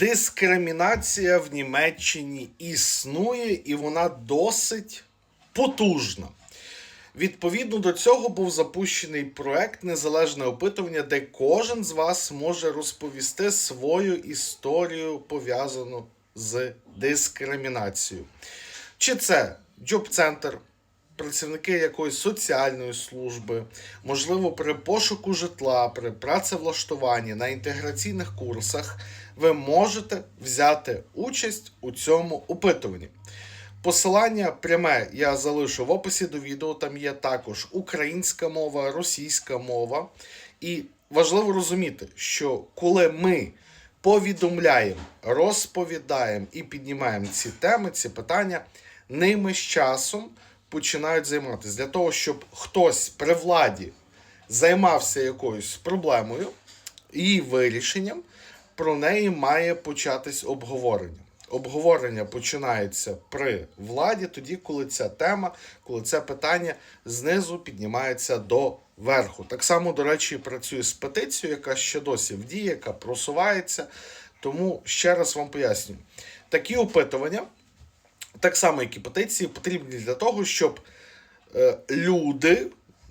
Дискримінація в Німеччині існує і вона досить потужна. Відповідно до цього був запущений проект Незалежне опитування, де кожен з вас може розповісти свою історію пов'язану з дискримінацією. Чи це джоб-центр, працівники якоїсь соціальної служби, можливо, при пошуку житла, при працевлаштуванні на інтеграційних курсах, ви можете взяти участь у цьому опитуванні. Посилання пряме я залишу в описі до відео. Там є також українська мова, російська мова. І важливо розуміти, що коли ми повідомляємо, розповідаємо і піднімаємо ці теми, ці питання, ними з часом починають займатися для того, щоб хтось при владі займався якоюсь проблемою і вирішенням, про неї має початись обговорення. Обговорення починається при владі, тоді, коли ця тема, коли це питання знизу піднімається до верху. Так само, до речі, працює з петицією, яка ще досі в дії, яка просувається. Тому ще раз вам поясню: такі опитування, так само, як і петиції, потрібні для того, щоб е, люди,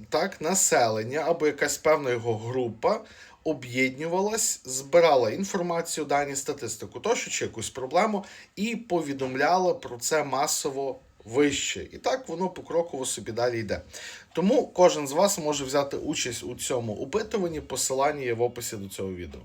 так, населення або якась певна його група об'єднувалась, збирала інформацію, дані, статистику, тощо чи якусь проблему, і повідомляла про це масово вище. І так воно покроково собі далі йде. Тому кожен з вас може взяти участь у цьому опитуванні. Посилання є в описі до цього відео.